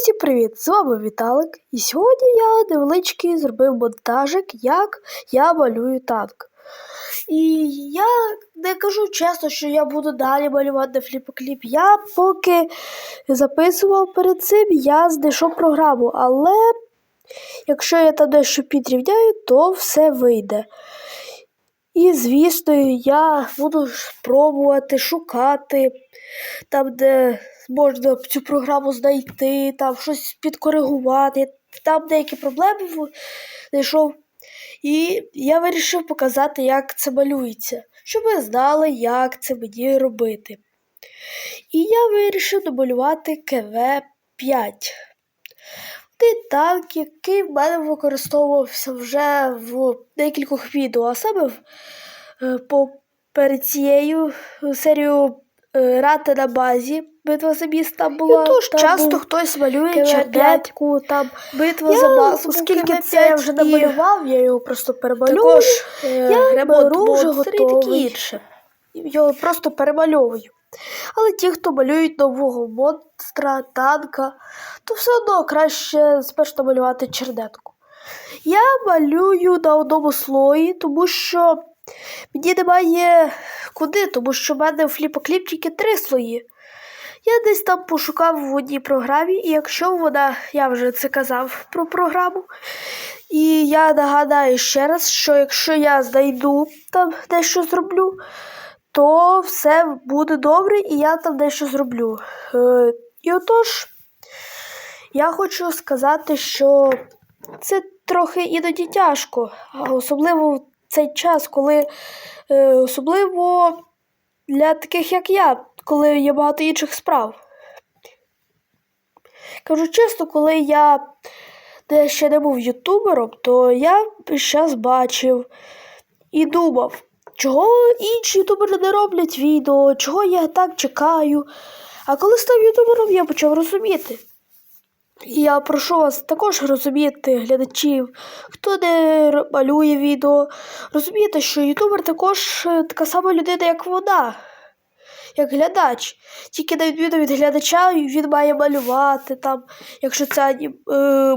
Усім привіт! З вами Віталик. І сьогодні я невеличкий зробив монтажик, як я малюю танк. І я не кажу чесно, що я буду далі малювати фліпокліп. Я поки записував перед цим, я знайшов програму, але якщо я там дещо підрівняю, то все вийде. І, звісно, я буду пробувати шукати там, де можна цю програму знайти, там щось підкоригувати. Там деякі проблеми знайшов. І я вирішив показати, як це малюється, щоб ви знали, як це мені робити. І я вирішив намалювати КВ-5. Той танк, який в мене використовувався вже в декількох відео, а саме в, е, по, перед цією серією е, Рати на базі. Битва за міст там була. тож часто був хтось малює КВ-5, чернетку, там битва я, за базу. оскільки це я вже намалював, я його просто перемалюю. Також е, я беру вже готовий. Його просто перемальовую. Але ті, хто малюють нового монстра, танка, то все одно краще спершу малювати чернетку. Я малюю на одному слої, тому що мені немає куди, тому що в мене в фліпокліп тільки три слої. Я десь там пошукав в одній програмі, і якщо вона, я вже це казав про програму, і я нагадаю ще раз, що якщо я знайду там дещо зроблю, то все буде добре і я там дещо зроблю. Е, і отож, я хочу сказати, що це трохи іноді тяжко, особливо в цей час, коли е, особливо для таких, як я, коли є багато інших справ. Кажу чесно, коли я де ще не був ютубером, то я зараз бачив і думав, чого інші ютубери не роблять відео, чого я так чекаю. А коли став ютубером, я почав розуміти. І я прошу вас також розуміти, глядачів, хто не малює відео, розуміти, що ютубер також е, така сама людина, як вона, як глядач. Тільки на відміну від глядача він має малювати там, якщо це е,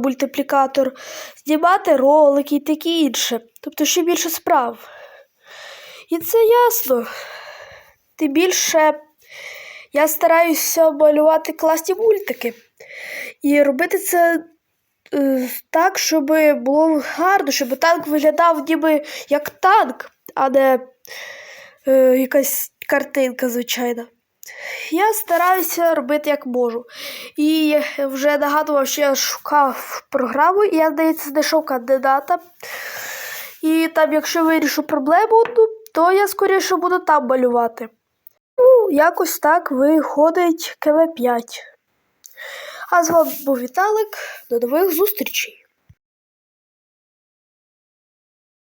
мультиплікатор, знімати ролики і таке інше. Тобто ще більше справ. І це ясно. Тим більше я стараюся малювати класні мультики. І робити це е, так, щоб було гарно, щоб танк виглядав ніби як танк, а не е, якась картинка, звичайна. Я стараюся робити як можу. І вже нагадував, що я шукав програму, і я, здається, знайшов кандидата. І там, якщо вирішу проблему одну, то я скоріше буду там малювати. Ну, якось так виходить КВ5. А з вами був Віталик. До нових зустрічей!